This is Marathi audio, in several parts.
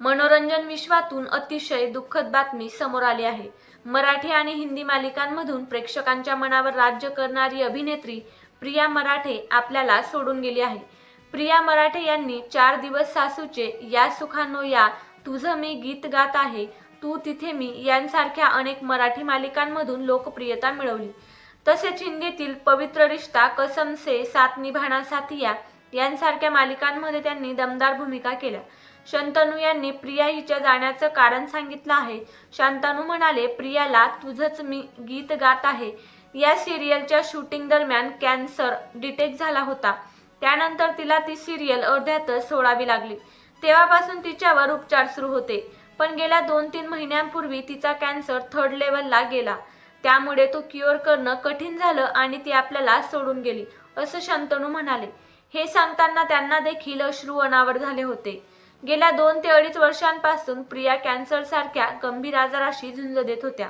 मनोरंजन विश्वातून अतिशय दुःखद बातमी समोर आली आहे. मराठी आणि हिंदी मालिकांमधून प्रेक्षकांच्या मनावर राज्य करणारी अभिनेत्री प्रिया मराठे आपल्याला सोडून गेली आहे. प्रिया मराठे यांनी चार दिवस सासूचे या सुखानो या तुझं मी गीत गात आहे तू तिथे मी यांसारख्या अनेक मराठी मालिकांमधून लोकप्रियता मिळवली. तसेच हिंदीतील पवित्र रिश्ता कसम से साथ निभाना साथिया यांसारख्या मालिकांमध्ये त्यांनी दमदार भूमिका केल्या. शंतनू यांनी प्रिया हिच्या जाण्याचं कारण सांगितलं आहे. शांतनू म्हणाले प्रियाला तुझंच मी गीत गात आहे. या सिरियलच्या शूटिंग दरम्यान कॅन्सर डिटेक्ट झाला होता. त्यानंतर तिला ती सिरियल अर्ध्यातच सोडावी लागली. तेव्हापासून तिच्यावर उपचार सुरू होते. पण गेल्या दोन तीन महिन्यांपूर्वी तिचा कॅन्सर थर्ड लेवलला गेला. त्यामुळे तो क्युअर करणं कठीण झालं आणि ती आपल्याला सोडून गेली असं शंतनू म्हणाले. हे सांगताना त्यांना देखील अश्रू अनावर झाले होते. गेल्या दोन ते अडीच वर्षांपासून प्रिया कॅन्सर सारख्या गंभीर आजाराशी झुंज देत होत्या.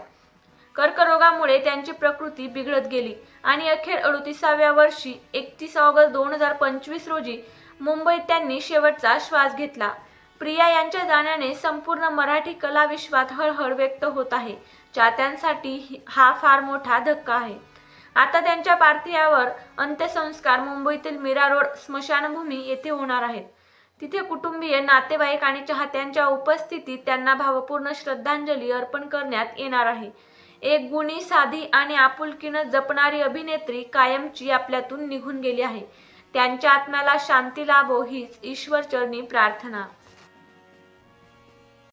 कर्करोगामुळे त्यांची प्रकृती बिघडत गेली आणि अखेर अडुतीसाव्या वर्षी एकतीस ऑगस्ट दोन हजार पंचवीस रोजी मुंबईत त्यांनी शेवटचा श्वास घेतला. प्रिया यांच्या जाण्याने संपूर्ण मराठी कला विश्वात हळहळ व्यक्त होत आहे. चाहत्यांसाठी हा फार मोठा धक्का आहे. आता त्यांच्या पार्थिवावर अंत्यसंस्कार मुंबईतील मीरा रोड स्मशानभूमी येथे होणार आहेत. तिथे कुटुंबीय नातेवाईक आणि चाहत्यांच्या उपस्थितीत त्यांना भावपूर्ण श्रद्धांजली अर्पण करण्यात येणार आहे. एक गुणी साधी आणि आपुलकीनं जपणारी अभिनेत्री कायमची आपल्यातून निघून गेली आहे. त्यांच्या आत्म्याला शांती लाभो हीच ईश्वरचरणी प्रार्थना.